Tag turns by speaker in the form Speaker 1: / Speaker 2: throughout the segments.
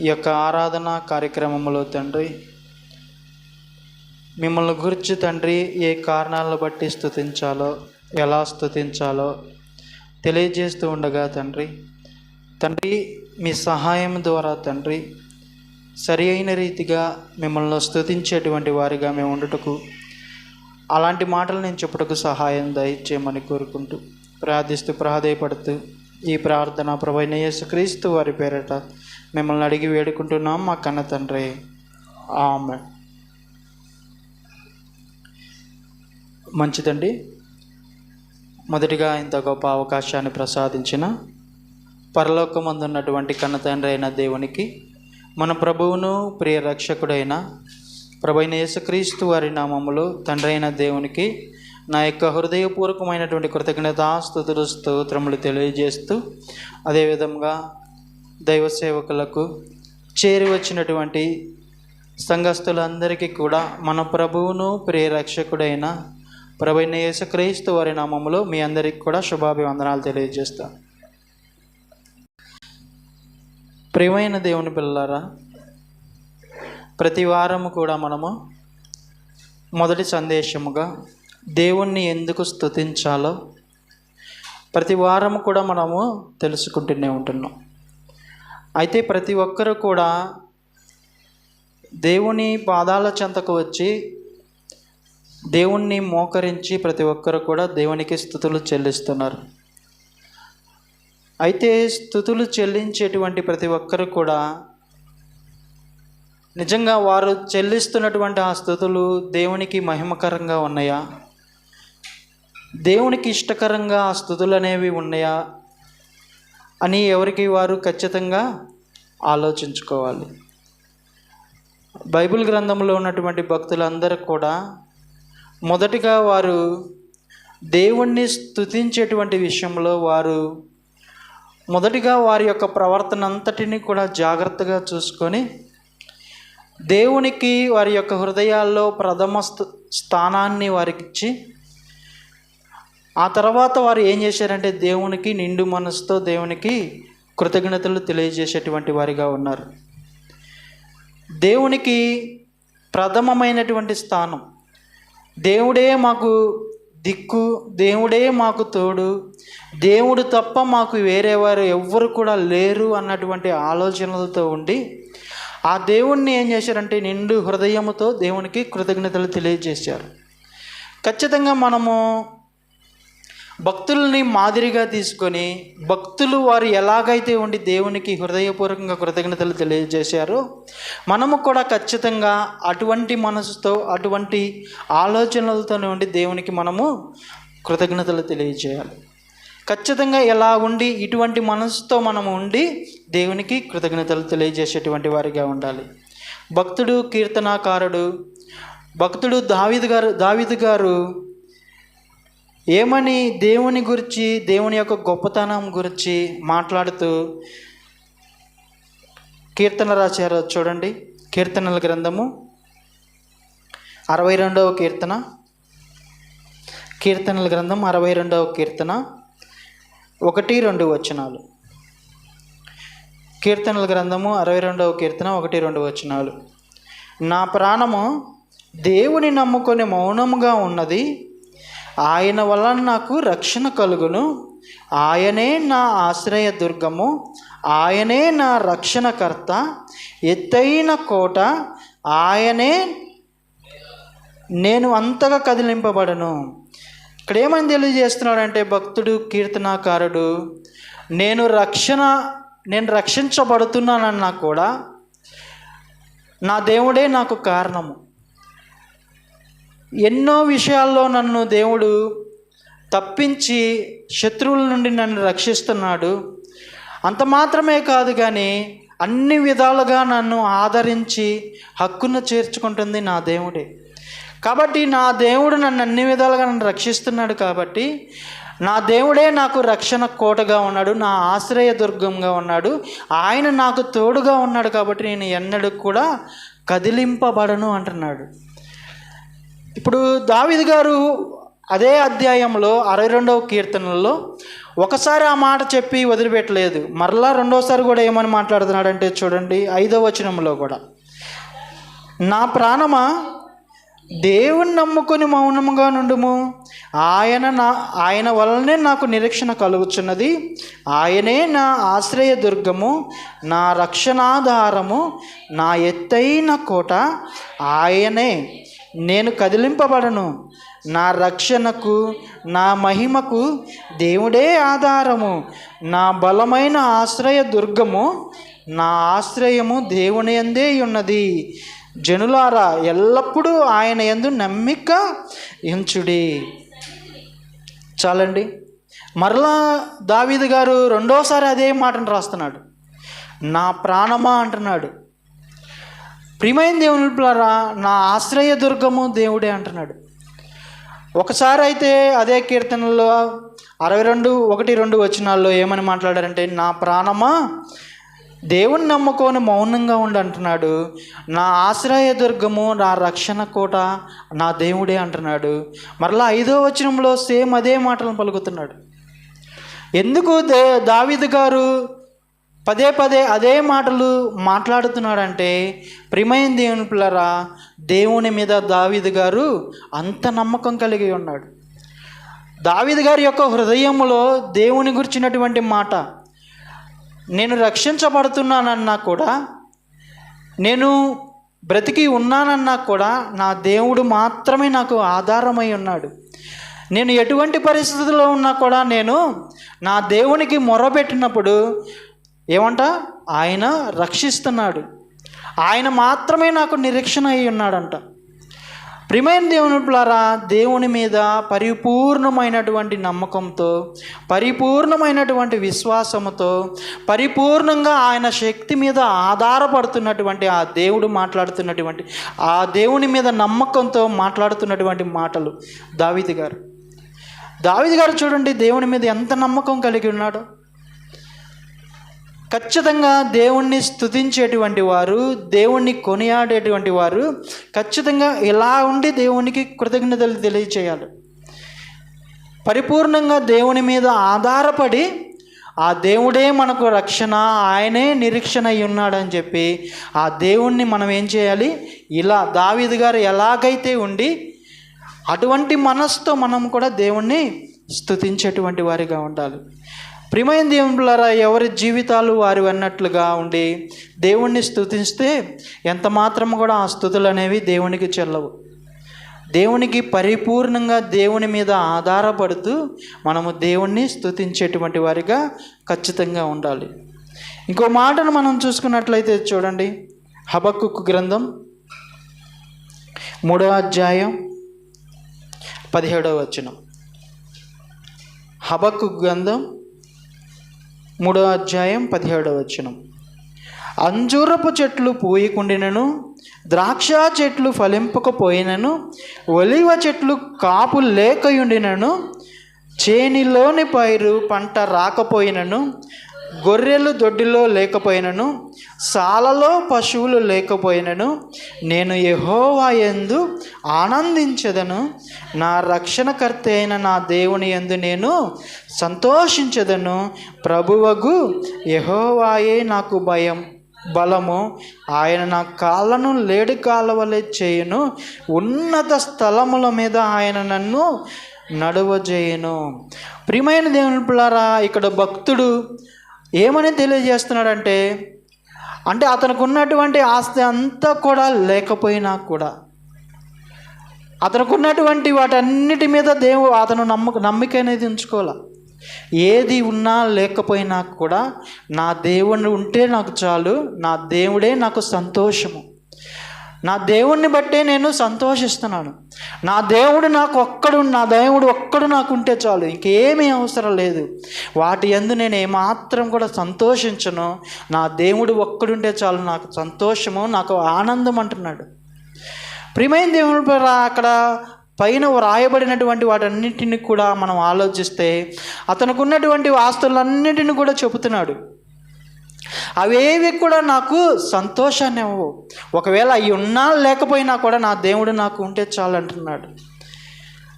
Speaker 1: ఈ యొక్క ఆరాధన కార్యక్రమంలో తండ్రి మిమ్మల్ని గురించి తండ్రి ఏ కారణాలను బట్టి స్థుతించాలో ఎలా స్థుతించాలో తెలియజేస్తూ ఉండగా తండ్రి తండ్రి మీ సహాయం ద్వారా తండ్రి సరి అయిన రీతిగా మిమ్మల్ని స్థుతించేటువంటి వారిగా మేము ఉండుటకు అలాంటి మాటలు నేను చెప్పుటకు సహాయం దయచేయమని కోరుకుంటూ ప్రార్థిస్తూ ప్రాధేయపడుతూ ఈ ప్రార్థన ప్రభైన యేసుక్రీస్తు వారి పేరట మిమ్మల్ని అడిగి వేడుకుంటున్నాం మా కన్న తండ్రి. ఆమె. మంచిదండి. మొదటిగా ఇంత గొప్ప అవకాశాన్ని ప్రసాదించిన పరలోకమందున్నటువంటి కన్న తండ్రి అయిన దేవునికి మన ప్రభువును ప్రియ రక్షకుడైన ప్రభైన యేసుక్రీస్తు వారి నామములు తండ్రి అయిన దేవునికి నా యొక్క హృదయపూర్వకమైనటువంటి కృతజ్ఞతాస్తుతులు స్తోత్రములు తెలియజేస్తూ అదేవిధంగా దైవ సేవకులకు చేరి వచ్చినటువంటి సంఘస్థులందరికీ కూడా మన ప్రభువును ప్రియ రక్షకుడైన ప్రభైన యేసుక్రీస్తు వారి నామములో మీ అందరికీ కూడా శుభాభివందనాలు తెలియజేస్తాను ప్రియమైన దేవుని పిల్లలారా ప్రతి వారము కూడా మనము మొదటి సందేశముగా దేవుణ్ణి ఎందుకు స్తుతించాలో ప్రతి వారము కూడా మనము తెలుసుకుంటూనే ఉంటున్నాం. అయితే ప్రతి ఒక్కరు కూడా దేవుని పాదాల చెంతకు వచ్చి దేవుణ్ణి మోకరించి ప్రతి ఒక్కరు కూడా దేవునికి స్థుతులు చెల్లిస్తున్నారు. అయితే స్థుతులు చెల్లించేటువంటి ప్రతి ఒక్కరు కూడా నిజంగా వారు చెల్లిస్తున్నటువంటి ఆ స్థుతులు దేవునికి మహిమకరంగా ఉన్నాయా? దేవునికి ఇష్టకరంగా ఆ స్థుతులు అనేవి ఉన్నాయా? అని ఎవరికి వారు ఖచ్చితంగా ఆలోచించుకోవాలి. బైబిల్ గ్రంథంలో ఉన్నటువంటి భక్తులందరూ కూడా మొదటిగా వారు దేవుణ్ణి స్తుతించేటువంటి విషయంలో వారు మొదటిగా వారి యొక్క ప్రవర్తన అంతటిని కూడా జాగ్రత్తగా చూసుకొని దేవునికి వారి యొక్క హృదయాల్లో ప్రథమ స్థ- స్థానాన్ని వారికి ఇచ్చి ఆ తర్వాత వారు ఏం చేశారంటే దేవునికి నిండు మనసుతో దేవునికి కృతజ్ఞతలు తెలియజేసేటువంటి వారిగా ఉన్నారు. దేవునికి ప్రథమమైనటువంటి స్థానం దేవుడే మాకు దిక్కు దేవుడే మాకు తోడు దేవుడు తప్ప మాకు వేరే వారు ఎవ్వరు కూడా లేరు అన్నటువంటి ఆలోచనలతో ఉండి ఆ దేవుణ్ణి ఏం చేశారంటే నిండు హృదయముతో దేవునికి కృతజ్ఞతలు తెలియజేశారు. ఖచ్చితంగా మనము భక్తుల్ని మాదిరిగా తీసుకొని భక్తులు వారు ఎలాగైతే ఉండి దేవునికి హృదయపూర్వకంగా కృతజ్ఞతలు తెలియజేశారో మనము కూడా ఖచ్చితంగా అటువంటి మనసుతో అటువంటి ఆలోచనలతో ఉండి దేవునికి మనము కృతజ్ఞతలు తెలియజేయాలి. ఖచ్చితంగా ఎలా ఉండి ఇటువంటి మనసుతో మనము ఉండి దేవునికి కృతజ్ఞతలు తెలియజేసేటువంటి వారిగా ఉండాలి. భక్తుడు కీర్తనాకారుడు భక్తుడు దావిద్ గారు దావిద్ గారు ఏమని దేవుని గురించి దేవుని యొక్క గొప్పతనం గురించి మాట్లాడుతూ కీర్తన రాశారు చూడండి. కీర్తనల గ్రంథము అరవై రెండవ కీర్తన. కీర్తనల గ్రంథం అరవై రెండవ కీర్తన. ఒకటి రెండు వచనాలు. కీర్తనల గ్రంథము అరవై రెండవ కీర్తన ఒకటి రెండు వచనాలు. నా ప్రాణము దేవుని నమ్ముకొని మౌనముగా ఉన్నది. ఆయన వలన నాకు రక్షణ కలుగును. ఆయనే నా ఆశ్రయ దుర్గము. ఆయనే నా రక్షణకర్త. ఎత్తైన కోట. ఆయనే నేను అంతగా కదిలింపబడను. ఇక్కడ ఏమని తెలియజేస్తున్నాడంటే భక్తుడు కీర్తనాకారుడు నేను రక్షణ నేను రక్షించబడుతున్నానన్నా కూడా నా దేవుడే నాకు కారణము. ఎన్నో విషయాల్లో నన్ను దేవుడు తప్పించి శత్రువుల నుండి నన్ను రక్షిస్తున్నాడు. అంత మాత్రమే కాదు కానీ అన్ని విధాలుగా నన్ను ఆదరించి హక్కును చేర్చుకుంటుంది నా దేవుడే. కాబట్టి నా దేవుడు నన్ను అన్ని విధాలుగా నన్ను రక్షిస్తున్నాడు కాబట్టి నా దేవుడే నాకు రక్షణ కోటగా ఉన్నాడు నా ఆశ్రయ దుర్గంగా ఉన్నాడు ఆయన నాకు తోడుగా ఉన్నాడు కాబట్టి నేను ఎన్నడూ కూడా కదిలింపబడను అంటున్నాడు. ఇప్పుడు దావిద్ గారు అదే అధ్యాయంలో అరవై రెండవ కీర్తనలో ఒకసారి ఆ మాట చెప్పి వదిలిపెట్టలేదు. మరలా రెండోసారి కూడా ఏమని మాట్లాడుతున్నాడంటే చూడండి ఐదవ వచనంలో కూడా. నా ప్రాణమా? దేవుని నమ్ముకొని మౌనముగా నుండుము. ఆయన నా ఆయన వలనే నాకు నిరీక్షణ కలుగుచున్నది. ఆయనే నా ఆశ్రయ దుర్గము నా రక్షణాధారము నా ఎత్తైన కోట. ఆయనే నేను కదిలింపబడను. నా రక్షణకు నా మహిమకు దేవుడే ఆధారము. నా బలమైన ఆశ్రయ దుర్గము నా ఆశ్రయము దేవుని ఎందే ఉన్నది. జనులారా ఎల్లప్పుడూ ఆయన ఎందు నమ్మిక ఎంచుడి చాలండి. మరలా దావీదు గారు రెండోసారి అదే మాటను రాస్తున్నాడు. నా ప్రాణమా అంటున్నాడు. ప్రియమైన దేవుని పిల్లరా నా ఆశ్రయ దుర్గము దేవుడే అంటున్నాడు. ఒకసారి అయితే అదే కీర్తనలో అరవై రెండు ఒకటి రెండు వచనాల్లో ఏమని మాట్లాడారంటే నా ప్రాణమా దేవుని నమ్ముకొని మౌనంగా ఉండి అంటున్నాడు. నా ఆశ్రయ దుర్గము నా రక్షణ కోట నా దేవుడే అంటున్నాడు. మరలా ఐదో వచనంలో సేమ్ అదే మాటలను పలుకుతున్నాడు. ఎందుకు దే దావిద్ గారు పదే పదే అదే మాటలు మాట్లాడుతున్నాడంటే ప్రియమైన దేవుని పిల్లరా దేవుని మీద దావీదు గారు అంత నమ్మకం కలిగి ఉన్నాడు. దావీదు గారి యొక్క హృదయంలో దేవుని గురించినటువంటి మాట నేను రక్షించబడుతున్నానన్నా కూడా నేను బ్రతికి ఉన్నానన్నా కూడా నా దేవుడు మాత్రమే నాకు ఆధారమై ఉన్నాడు. నేను ఎటువంటి పరిస్థితుల్లో ఉన్నా కూడా నేను నా దేవునికి మొరబెట్టినప్పుడు ఏమంట? ఆయన రక్షిస్తున్నాడు. ఆయన మాత్రమే నాకు నిరీక్షణ అయి ఉన్నాడంట. ప్రిమైన దేవుని పిల్లారా దేవుని మీద పరిపూర్ణమైనటువంటి నమ్మకంతో పరిపూర్ణమైనటువంటి విశ్వాసముతో పరిపూర్ణంగా ఆయన శక్తి మీద ఆధారపడుతున్నటువంటి ఆ దేవుడు మాట్లాడుతున్నటువంటి ఆ దేవుని మీద నమ్మకంతో మాట్లాడుతున్నటువంటి మాటలు. దావిది గారు. దావిది గారు చూడండి దేవుని మీద ఎంత నమ్మకం కలిగి ఉన్నాడో. ఖచ్చితంగా దేవుణ్ణి స్తుతించేటువంటి వారు దేవుణ్ణి కొనియాడేటువంటి వారు ఖచ్చితంగా ఇలా ఉండి దేవునికి కృతజ్ఞతలు తెలియచేయాలి. పరిపూర్ణంగా దేవుని మీద ఆధారపడి ఆ దేవుడే మనకు రక్షణ ఆయనే నిరీక్షణ అయి ఉన్నాడని చెప్పి ఆ దేవుణ్ణి మనం ఏం చేయాలి? ఇలా దావీదు గారు ఎలాగైతే ఉండి అటువంటి మనస్సుతో మనం కూడా దేవుణ్ణి స్తుతించేటువంటి వారిగా ఉండాలి. ప్రియమైన దేవుళ్ళారా ఎవరి జీవితాలు వారి అన్నట్లుగా ఉండి దేవుణ్ణి స్థుతిస్తే ఎంత మాత్రం కూడా ఆ స్థుతులు అనేవి దేవునికి చెల్లవు. దేవునికి పరిపూర్ణంగా దేవుని మీద ఆధారపడుతూ మనము దేవుణ్ణి స్థుతించేటువంటి వారిగా ఖచ్చితంగా ఉండాలి. ఇంకో మాటను మనం చూసుకున్నట్లయితే చూడండి. హబక్కు గ్రంథం మూడో అధ్యాయం పదిహేడవ వచనం. హబక్కు గ్రంథం మూడో అధ్యాయం పదిహేడవ వచనం. అంజూరపు చెట్లు పూయకుండినను ద్రాక్ష చెట్లు ఫలింపకపోయినను ఒలివ చెట్లు కాపు లేకయుండినను చేనిలోని పైరు పంట రాకపోయినను గొర్రెలు దొడ్డిలో లేకపోయినను సాలలో పశువులు లేకపోయినను నేను యహోవా ఎందు ఆనందించదను. నా రక్షణకర్త అయిన నా దేవుని యందు నేను సంతోషించదను. ప్రభువగు యహోవాయే నాకు భయం బలము. ఆయన నా కాళ్ళను లేడి కాలవలే చేయును. ఉన్నత స్థలముల మీద ఆయన నన్ను నడువజేయను. ప్రియమైన దేవుని పిల్లారా ఇక్కడ భక్తుడు ఏమని తెలియజేస్తున్నాడంటే అంటే అతనికి ఉన్నటువంటి ఆస్తి అంతా కూడా లేకపోయినా కూడా అతనికి ఉన్నటువంటి వాటన్నిటి మీద దేవు అతను నమ్మక నమ్మిక అనేది ఉంచుకోవాలి? ఏది ఉన్నా లేకపోయినా కూడా నా దేవుని ఉంటే నాకు చాలు నా దేవుడే నాకు సంతోషము. నా దేవుణ్ణి బట్టే నేను సంతోషిస్తున్నాను. నా దేవుడు నాకు ఒక్కడు నా దేవుడు ఒక్కడు నాకు ఉంటే చాలు ఇంకేమీ అవసరం లేదు. వాటి ఎందు నేను ఏమాత్రం కూడా సంతోషించను. నా దేవుడు ఒక్కడుంటే చాలు నాకు సంతోషము నాకు ఆనందం అంటున్నాడు. ప్రియమైన దేవుడు అక్కడ పైన వ్రాయబడినటువంటి వాటన్నిటిని కూడా మనం ఆలోచిస్తే అతనికి ఉన్నటువంటి ఆస్తులన్నిటిని కూడా చెబుతున్నాడు. అవేవి కూడా నాకు సంతోషాన్ని ఇవ్వవు. ఒకవేళ అవి ఉన్నా లేకపోయినా కూడా నా దేవుడు నాకు ఉంటే చాలు అంటున్నాడు.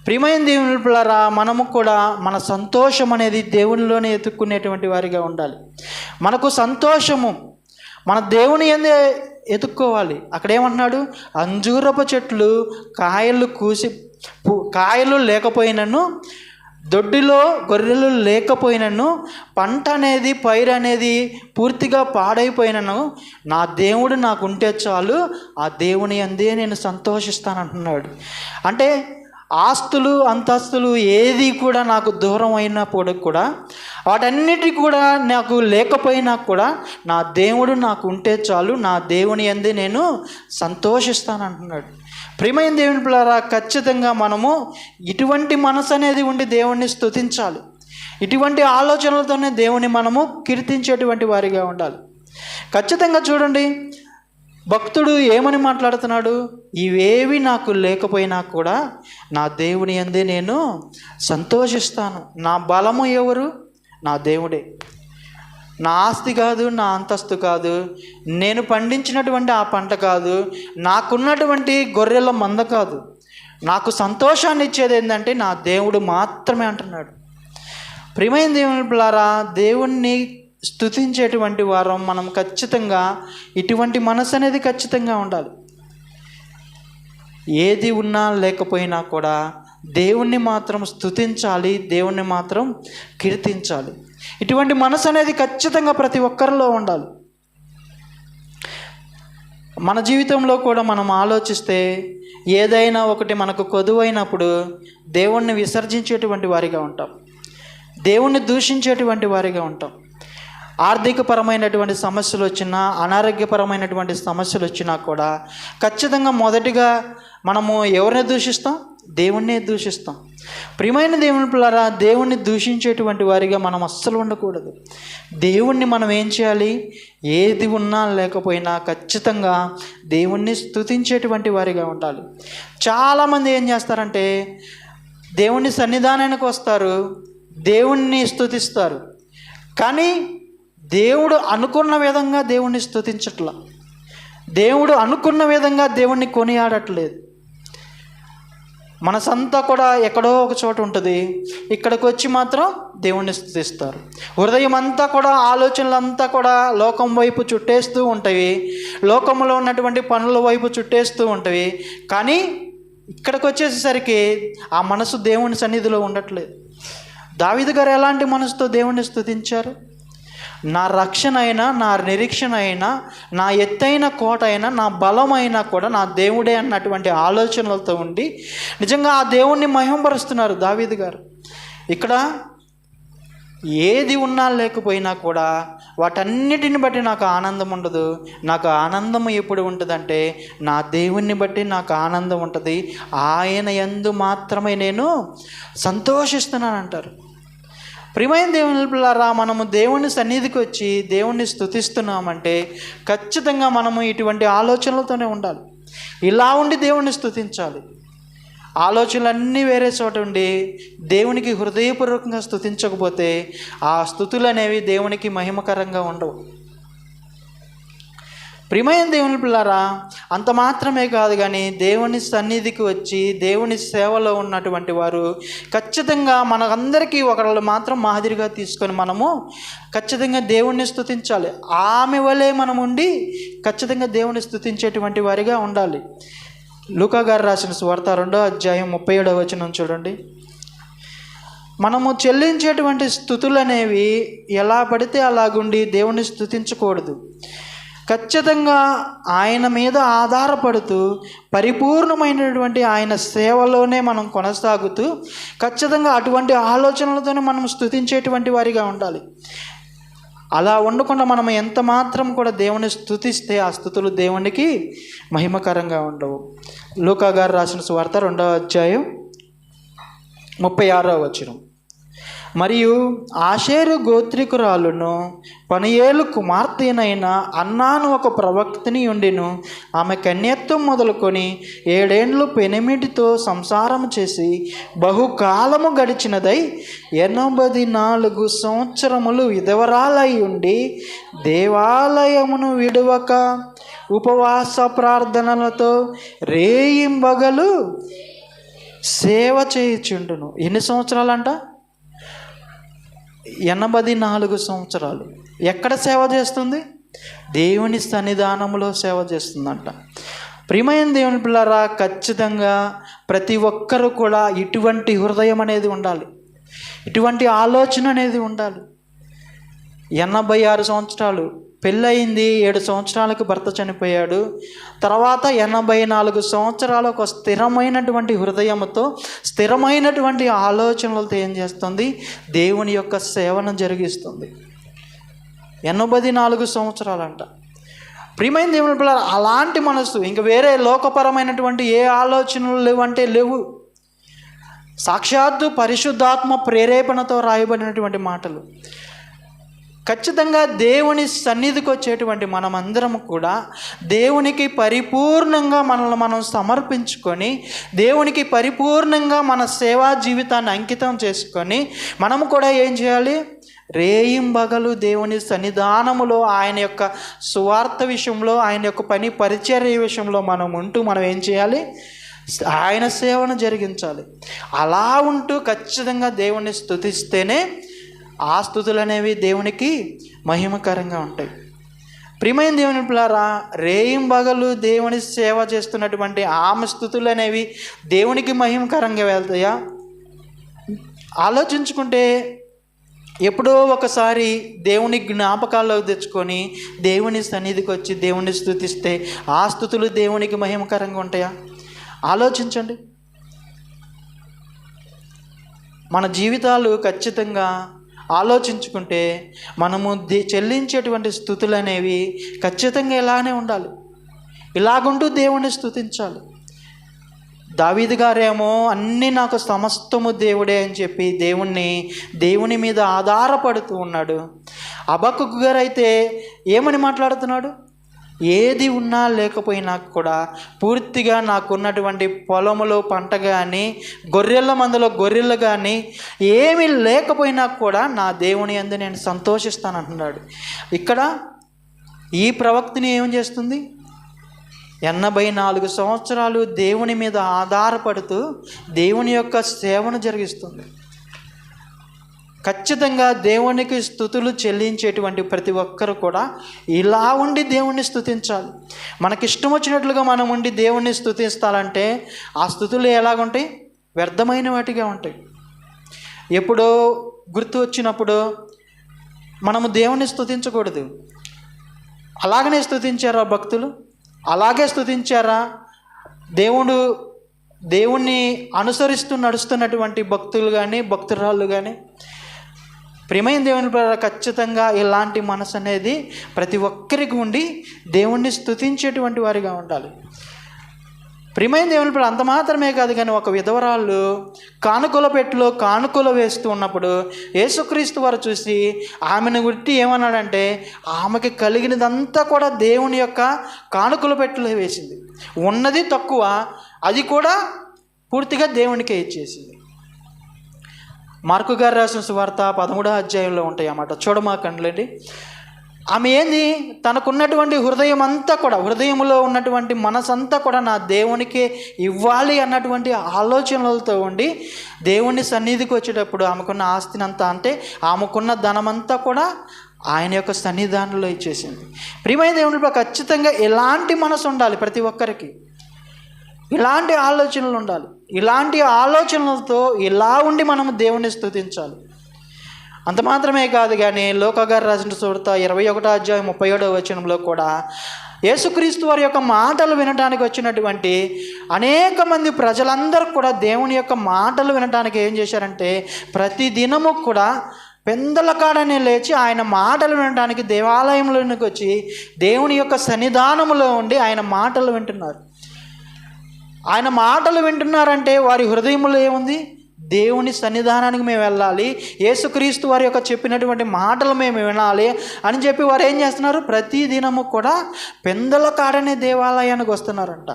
Speaker 1: ప్రియమైన దేవుని పిల్లరా మనము కూడా మన సంతోషం అనేది దేవునిలోనే ఎతుక్కునేటువంటి వారిగా ఉండాలి. మనకు సంతోషము మన దేవుని ఎందే ఎతుక్కోవాలి అక్కడేమంటున్నాడు? అంజూరపు చెట్లు కాయలు కూసి పు- కాయలు లేకపోయినను దొడ్డిలో గొర్రెలు లేకపోయినను పంట అనేది పైరు అనేది పూర్తిగా పాడైపోయినను నా దేవుడు నాకు ఉంటే చాలు ఆ దేవుని అందే నేను సంతోషిస్తాను అంటున్నాడు అంటే ఆస్తులు అంతస్తులు ఏది కూడా నాకు దూరం అయినప్పుడు కూడా వాటన్నిటి కూడా నాకు లేకపోయినా కూడా నా దేవుడు నాకు ఉంటే చాలు నా దేవుని అందే నేను సంతోషిస్తాను అంటున్నాడు ప్రియమైన దేవుని పిల్లరా ఖచ్చితంగా మనము ఇటువంటి మనసు అనేది ఉండి దేవుణ్ణి స్తుతించాలి. ఇటువంటి ఆలోచనలతోనే దేవుని మనము కీర్తించేటువంటి వారిగా ఉండాలి. ఖచ్చితంగా చూడండి భక్తుడు ఏమని మాట్లాడుతున్నాడు? ఇవేవి నాకు లేకపోయినా కూడా నా దేవుని అందే నేను సంతోషిస్తాను. నా బలము ఎవరు? నా దేవుడే. నా ఆస్తి కాదు నా అంతస్తు కాదు. నేను పండించినటువంటి ఆ పంట కాదు. నాకున్నటువంటి గొర్రెల మంద కాదు. నాకు సంతోషాన్ని ఇచ్చేది ఏంటంటే నా దేవుడు మాత్రమే అంటున్నాడు. ప్రియమైన దేవుని పిల్లారా దేవుణ్ణి స్తుతించేటువంటి వారం మనం ఖచ్చితంగా ఇటువంటి మనసు అనేది ఖచ్చితంగా ఉండాలి. ఏది ఉన్నా లేకపోయినా కూడా దేవుణ్ణి మాత్రం స్తుతించాలి దేవుణ్ణి మాత్రం కీర్తించాలి. ఇటువంటి మనసు అనేది ఖచ్చితంగా ప్రతి ఒక్కరిలో ఉండాలి. మన జీవితంలో కూడా మనం ఆలోచిస్తే ఏదైనా ఒకటి మనకు కొదువైనప్పుడు దేవుణ్ణి విసర్జించేటువంటి వారిగా ఉంటాం. దేవుణ్ణి దూషించేటువంటి వారిగా ఉంటాం. ఆర్థికపరమైనటువంటి సమస్యలు వచ్చినా అనారోగ్యపరమైనటువంటి సమస్యలు వచ్చినా కూడా ఖచ్చితంగా మొదటిగా మనము ఎవరిని దూషిస్తాం? దేవుణ్ణే దూషిస్తాం. ప్రియమైన దేవుని పిల్లరా దేవుణ్ణి దూషించేటువంటి వారిగా మనం అస్సలు ఉండకూడదు. దేవుణ్ణి మనం ఏం చేయాలి? ఏది ఉన్నా లేకపోయినా ఖచ్చితంగా దేవుణ్ణి స్థుతించేటువంటి వారిగా ఉండాలి. చాలామంది ఏం చేస్తారంటే దేవుణ్ణి సన్నిధానానికి వస్తారు దేవుణ్ణి స్థుతిస్తారు కానీ దేవుడు అనుకున్న విధంగా దేవుణ్ణి స్థుతించట్లా దేవుడు అనుకున్న విధంగా దేవుణ్ణి కొనియాడట్లేదు. మనసంతా కూడా ఎక్కడో ఒక చోట ఉంటుంది. ఇక్కడికి వచ్చి మాత్రం దేవుణ్ణి స్థుతిస్తారు. హృదయం అంతా కూడా ఆలోచనలంతా కూడా లోకం వైపు చుట్టేస్తూ ఉంటాయి లోకంలో ఉన్నటువంటి పనుల వైపు చుట్టేస్తూ ఉంటాయి కానీ ఇక్కడికి వచ్చేసేసరికి ఆ మనసు దేవుని సన్నిధిలో ఉండట్లేదు. దావిదు గారు ఎలాంటి మనసుతో దేవుణ్ణి స్థుతించారు? నా రక్షణ అయినా నా నిరీక్షణ అయినా నా ఎత్తైన కోట అయినా నా బలమైనా కూడా నా దేవుడే అన్నటువంటి ఆలోచనలతో ఉండి నిజంగా ఆ దేవుణ్ణి మహింపరుస్తున్నారు దావీదు గారు. ఇక్కడ ఏది ఉన్నా లేకపోయినా కూడా వాటన్నిటిని బట్టి నాకు ఆనందం ఉండదు. నాకు ఆనందం ఎప్పుడు ఉంటుందంటే నా దేవుణ్ణి బట్టి నాకు ఆనందం ఉంటుంది. ఆయన ఎందు మాత్రమే నేను సంతోషిస్తున్నాను అంటారు ప్రియమైన దేవుని పిల్లారా మనము దేవుని సన్నిధికి వచ్చి దేవుణ్ణి స్థుతిస్తున్నామంటే ఖచ్చితంగా మనము ఇటువంటి ఆలోచనలతోనే ఉండాలి. ఇలా ఉండి దేవుణ్ణి స్థుతించాలి ఆలోచనలన్నీ వేరే చోట ఉండి దేవునికి హృదయపూర్వకంగా స్థుతించకపోతే ఆ స్థుతులు అనేవి దేవునికి మహిమకరంగా ఉండవు. ప్రియమైన దేవుని పిల్లారా అంత మాత్రమే కాదు కానీ దేవుని సన్నిధికి వచ్చి దేవుని సేవలో ఉన్నటువంటి వారు ఖచ్చితంగా మనకందరికీ ఒకళ్ళు మాత్రం మాదిరిగా తీసుకొని మనము ఖచ్చితంగా దేవుణ్ణి స్థుతించాలి ఆమె వలె మనం ఉండి ఖచ్చితంగా దేవుని స్థుతించేటువంటి వారిగా ఉండాలి. లూకా గారు రాసిన స్వార్త రెండో అధ్యాయం ముప్పై ఏడవ వచనం చూడండి. మనము చెల్లించేటువంటి స్థుతులు అనేవి ఎలా పడితే అలాగుండి దేవుణ్ణి స్థుతించకూడదు ఖచ్చితంగా ఆయన మీద ఆధారపడుతూ పరిపూర్ణమైనటువంటి ఆయన సేవలోనే మనం కొనసాగుతూ ఖచ్చితంగా అటువంటి ఆలోచనలతోనే మనం స్థుతించేటువంటి వారిగా ఉండాలి. అలా ఉండకుండా మనం ఎంత మాత్రం కూడా దేవుని స్థుతిస్తే ఆ స్థుతులు దేవునికి మహిమకరంగా ఉండవు. లూకా గారు రాసిన స్వార్త రెండవ అధ్యాయం ముప్పై ఆరో వచనం. మరియు ఆషేరు గోత్రికురాలును పనియేలు కుమార్తెనైన అన్నాను ఒక ప్రవక్తని ఉండిను. ఆమె కన్యత్వం మొదలుకొని ఏడేండ్లు పెనిమిటితో సంసారం చేసి బహుకాలము గడిచినదై ఎనభై నాలుగు సంవత్సరములు విధవరాలై ఉండి దేవాలయమును విడవక ఉపవాస ప్రార్థనలతో రేయింబగలు సేవ చేయుచుండును. ఎన్ని సంవత్సరాలంట? ఎనభై నాలుగు సంవత్సరాలు. ఎక్కడ సేవ చేస్తుంది? దేవుని సన్నిధానంలో సేవ చేస్తుందంట. ప్రియమైన దేవుని పిల్లరా ఖచ్చితంగా ప్రతి ఒక్కరూ కూడా ఇటువంటి హృదయం అనేది ఉండాలి. ఇటువంటి ఆలోచన అనేది ఉండాలి. ఎనభై ఆరు సంవత్సరాలు పెళ్ళయింది ఏడు సంవత్సరాలకు భర్త చనిపోయాడు. తర్వాత ఎనభై నాలుగు సంవత్సరాలు ఒక స్థిరమైనటువంటి హృదయంతో స్థిరమైనటువంటి ఆలోచనలతో ఏం చేస్తుంది? దేవుని యొక్క సేవను జరిగిస్తుంది. ఎనభై నాలుగు సంవత్సరాలంట. ప్రియమైన దేవుని పిల్లలు అలాంటి మనసు ఇంక వేరే లోకపరమైనటువంటి ఏ ఆలోచనలు లేవంటే లేవు. సాక్షాత్తు పరిశుద్ధాత్మ ప్రేరేపణతో రాయబడినటువంటి మాటలు. ఖచ్చితంగా దేవుని సన్నిధికి వచ్చేటువంటి మనమందరం కూడా దేవునికి పరిపూర్ణంగా మనల్ని మనం సమర్పించుకొని దేవునికి పరిపూర్ణంగా మన సేవా జీవితాన్ని అంకితం చేసుకొని మనము కూడా ఏం చేయాలి? రేయింబగలు దేవుని సన్నిధానములో ఆయన యొక్క సువార్త విషయంలో ఆయన యొక్క పని పరిచర్య విషయంలో మనం ఉంటూ మనం ఏం చేయాలి? ఆయన సేవను జరిగించాలి. అలా ఉంటూ ఖచ్చితంగా దేవుణ్ణి స్తుతిస్తేనే ఆ స్థుతులు అనేవి దేవునికి మహిమకరంగా ఉంటాయి. ప్రియమైన దేవుని పిల్లారా రేయింబగలు దేవుని సేవ చేస్తున్నటువంటి ఆమె స్థుతులు అనేవి దేవునికి మహిమకరంగా వెళ్తాయా? ఆలోచించుకుంటే ఎప్పుడో ఒకసారి దేవుని జ్ఞాపకాల్లోకి తెచ్చుకొని దేవుని సన్నిధికి వచ్చి దేవుని స్థుతిస్తే ఆ స్థుతులు దేవునికి మహిమకరంగా ఉంటాయా? ఆలోచించండి. మన జీవితాలు ఖచ్చితంగా ఆలోచించుకుంటే మనము చెల్లించేటువంటి స్థుతులు అనేవి ఖచ్చితంగా ఇలానే ఉండాలి. ఇలాగుంటూ దేవుణ్ణి స్థుతించాలి. దావీదు గారేమో అన్నీ నాకు సమస్తము దేవుడే అని చెప్పి దేవుణ్ణి దేవుని మీద ఆధారపడుతూ ఉన్నాడు. అబక్కు గారు అయితే ఏమని మాట్లాడుతున్నాడు? ఏది ఉన్నా లేకపోయినా కూడా పూర్తిగా నాకున్నటువంటి పొలములో పంట కానీ గొర్రెల మందులో గొర్రెలు కానీ ఏమీ లేకపోయినా కూడా నా దేవుని అందు నేను సంతోషిస్తాను అంటున్నాడు ఇక్కడ ఈ ప్రవక్తిని ఏం చేస్తుంది? ఎనభై నాలుగు సంవత్సరాలు దేవుని మీద ఆధారపడుతూ దేవుని యొక్క సేవను జరిగిస్తుంది. ఖచ్చితంగా దేవునికి స్థుతులు చెల్లించేటువంటి ప్రతి ఒక్కరు కూడా ఇలా ఉండి దేవుణ్ణి స్థుతించాలి. మనకి ఇష్టం వచ్చినట్లుగా మనం ఉండి దేవుణ్ణి స్థుతిస్తాలంటే ఆ స్థుతులు ఎలాగుంటాయి? వ్యర్థమైన వాటిగా ఉంటాయి. ఎప్పుడో గుర్తు వచ్చినప్పుడు మనము దేవుణ్ణి స్థుతించకూడదు. అలాగనే స్థుతించారా భక్తులు? అలాగే స్థుతించారా? దేవుడు దేవుణ్ణి అనుసరిస్తూ నడుస్తున్నటువంటి భక్తులు కానీ భక్తురాళ్ళు కానీ ప్రియమైన దేవుని ద్వారా ఖచ్చితంగా ఇలాంటి మనసు అనేది ప్రతి ఒక్కరికి ఉండి దేవుణ్ణి స్థుతించేటువంటి వారిగా ఉండాలి. ప్రియమైన దేవుని అంత మాత్రమే కాదు కానీ ఒక విధవరాళ్ళు కానుకల పెట్టులో కానుకలు వేస్తూ ఉన్నప్పుడు యేసుక్రీస్తు వారు చూసి ఆమెను గుట్టి ఏమన్నాడంటే ఆమెకి కలిగినదంతా కూడా దేవుని యొక్క కానుకల పెట్టులో వేసింది. ఉన్నది తక్కువ అది కూడా పూర్తిగా దేవునికే ఇచ్చేసింది. మార్కు గారు రాసిన సువార్త పదమూడో అధ్యాయంలో ఉంటాయి అన్నమాట. చూడమాకండి ఆమె ఏంది? తనకున్నటువంటి హృదయం అంతా కూడా హృదయంలో ఉన్నటువంటి మనసంతా కూడా నా దేవునికి ఇవ్వాలి అన్నటువంటి ఆలోచనలతో ఉండి దేవుని సన్నిధికి వచ్చేటప్పుడు ఆమెకున్న ఆస్తిని అంతా అంటే ఆమెకున్న ధనమంతా కూడా ఆయన యొక్క సన్నిధానంలో ఇచ్చేసింది. ప్రియమైన దేవునిపై ఖచ్చితంగా ఎలాంటి మనసు ఉండాలి ప్రతి ఒక్కరికి? ఇలాంటి ఆలోచనలు ఉండాలి. ఇలాంటి ఆలోచనలతో ఇలా ఉండి మనం దేవుణ్ణి స్తుతించాలి. అంత మాత్రమే కాదు కానీ లోకగారు రాసిన చూడత ఇరవై ఒకటో అధ్యాయం ముప్పై ఏడో వచనంలో కూడా యేసుక్రీస్తు వారి యొక్క మాటలు వినడానికి వచ్చినటువంటి అనేక మంది ప్రజలందరూ కూడా దేవుని యొక్క మాటలు వినడానికి ఏం చేశారంటే ప్రతి దినము కూడా పెందల కాడనే లేచి ఆయన మాటలు వినడానికి దేవాలయంలోనికి వచ్చి దేవుని యొక్క సన్నిధానములో ఉండి ఆయన మాటలు వింటున్నారు. ఆయన మాటలు వింటున్నారంటే వారి హృదయంలో ఏముంది? దేవుని సన్నిధానానికి మేము వెళ్ళాలి. యేసుక్రీస్తు వారి యొక్క చెప్పినటువంటి మాటలు మేము వినాలి అని చెప్పి వారు ఏం చేస్తున్నారు? ప్రతి దినము కూడా పెందల కాడనే దేవాలయానికి వస్తున్నారంట.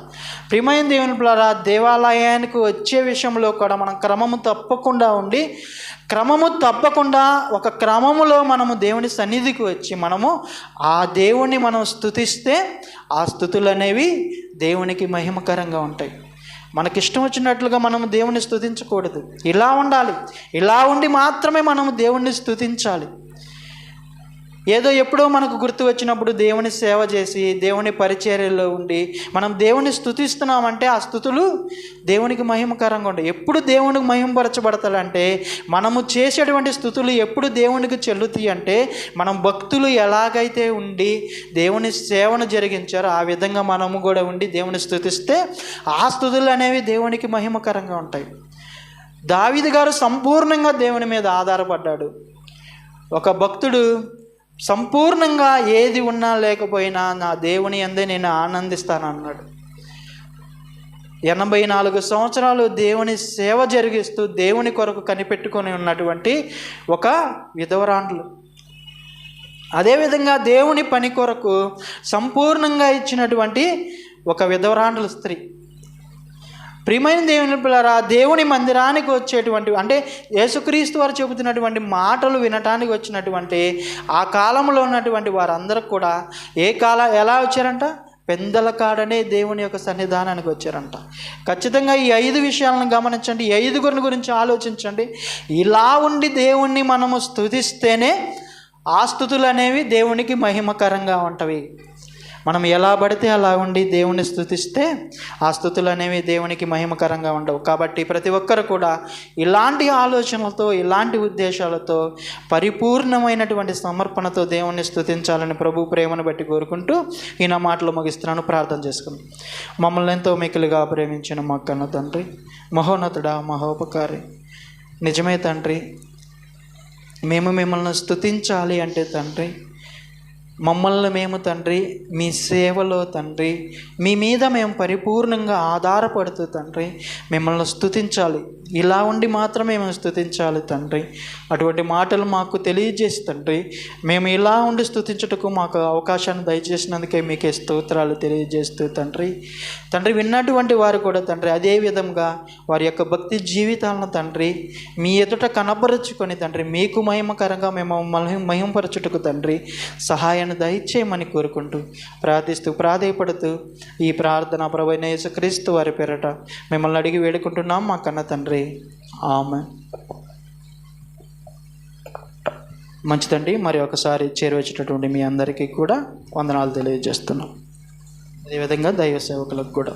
Speaker 1: ప్రియమైన దేవుని పిల్లరా దేవాలయానికి వచ్చే విషయంలో కూడా మనం క్రమము తప్పకుండా ఉండి క్రమము తప్పకుండా ఒక క్రమములో మనము దేవుని సన్నిధికి వచ్చి మనము ఆ దేవుణ్ణి మనం స్థుతిస్తే ఆ స్థుతులు అనేవి దేవునికి మహిమకరంగా ఉంటాయి. మనకిష్టం వచ్చినట్లుగా మనం దేవుణ్ణి స్థుతించకూడదు ఇలా ఉండాలి. ఇలా ఉండి మాత్రమే మనము దేవుణ్ణి స్థుతించాలి ఏదో ఎప్పుడో మనకు గుర్తు వచ్చినప్పుడు దేవుని సేవ చేసి దేవుని పరిచర్యలో ఉండి మనం దేవుని స్థుతిస్తున్నామంటే ఆ స్థుతులు దేవునికి మహిమకరంగా ఉంటాయి. ఎప్పుడు దేవునికి మహిమపరచబడతాడంటే మనము చేసేటువంటి స్థుతులు ఎప్పుడు దేవునికి చెల్లుతాయి అంటే మనం భక్తులు ఎలాగైతే ఉండి దేవుని సేవను జరిగించారో ఆ విధంగా మనము కూడా ఉండి దేవుని స్థుతిస్తే ఆ స్థుతులు అనేవి దేవునికి మహిమకరంగా ఉంటాయి. దావిది గారు సంపూర్ణంగా దేవుని మీద ఆధారపడ్డాడు. ఒక భక్తుడు సంపూర్ణంగా ఏది ఉన్నా లేకపోయినా నా దేవుని అందే నేను ఆనందిస్తాను అన్నాడు ఎనభై నాలుగు సంవత్సరాలు దేవుని సేవ జరిగిస్తూ దేవుని కొరకు కనిపెట్టుకొని ఉన్నటువంటి ఒక విధవరాండ్లు. అదేవిధంగా దేవుని పని కొరకు సంపూర్ణంగా ఇచ్చినటువంటి ఒక విధవరాండ్ల స్త్రీ. ప్రియమైన దేవుని పిల్లరా దేవుని మందిరానికి వచ్చేటువంటి అంటే యేసుక్రీస్తు వారు చెబుతున్నటువంటి మాటలు వినటానికి వచ్చినటువంటి ఆ కాలంలో ఉన్నటువంటి వారందరూ కూడా ఏ కాల ఎలా వచ్చారంట? పెందల కాడనే దేవుని యొక్క సన్నిధానానికి వచ్చారంట. ఖచ్చితంగా ఈ ఐదు విషయాలను గమనించండి. ఈ ఐదుగురిని గురించి ఆలోచించండి. ఇలా ఉండి దేవుణ్ణి మనము స్తుతిస్తేనే ఆ స్థుతులు అనేవి దేవునికి మహిమకరంగా ఉంటవి. మనం ఎలా పడితే అలా ఉండి దేవుణ్ణి స్థుతిస్తే ఆ స్థుతులు అనేవి దేవునికి మహిమకరంగా ఉండవు. కాబట్టి ప్రతి ఒక్కరు కూడా ఇలాంటి ఆలోచనలతో ఇలాంటి ఉద్దేశాలతో పరిపూర్ణమైనటువంటి సమర్పణతో దేవుణ్ణి స్థుతించాలని ప్రభు ప్రేమను బట్టి కోరుకుంటూ ఈ నా మాటలు ముగిస్తున్నాను. ప్రార్థన చేసుకుని మమ్మల్ని ఎంతో మికిలిగా ప్రేమించిన మా కన్న తండ్రి మహోన్నతుడా మహోపకారి. నిజమే తండ్రి మేము మిమ్మల్ని స్థుతించాలి అంటే తండ్రి మమ్మల్ని మేము తండ్రి మీ సేవలో తండ్రి మీ మీద మేము పరిపూర్ణంగా ఆధారపడుతూ తండ్రి మిమ్మల్ని స్థుతించాలి ఇలా ఉండి మాత్రమే మేము స్థుతించాలి తండ్రి. అటువంటి మాటలు మాకు తెలియజేసి తండ్రి మేము ఇలా ఉండి స్థుతించుటకు మాకు అవకాశాన్ని దయచేసినందుకే మీకే స్తోత్రాలు తెలియజేస్తూ తండ్రి. తండ్రి విన్నటువంటి వారు కూడా తండ్రి అదే విధంగా వారి యొక్క భక్తి జీవితాలను తండ్రి మీ ఎదుట కనపరుచుకొని తండ్రి మీకు మహిమకరంగా మేము మహిమపరచుటకు తండ్రి సహాయం సహాయాన్ని దయచేయమని కోరుకుంటూ ప్రార్థిస్తూ ప్రాధేయపడుతూ ఈ ప్రార్థన ప్రభైన యేసుక్రీస్తు వారి పేరట మిమ్మల్ని అడిగి వేడుకుంటున్నాం మా కన్న తండ్రి. ఆమె మంచిదండి. మరి ఒకసారి చేరువచ్చేటటువంటి మీ అందరికీ కూడా వందనాలు తెలియజేస్తున్నాం. అదేవిధంగా దైవ సేవకులకు కూడా.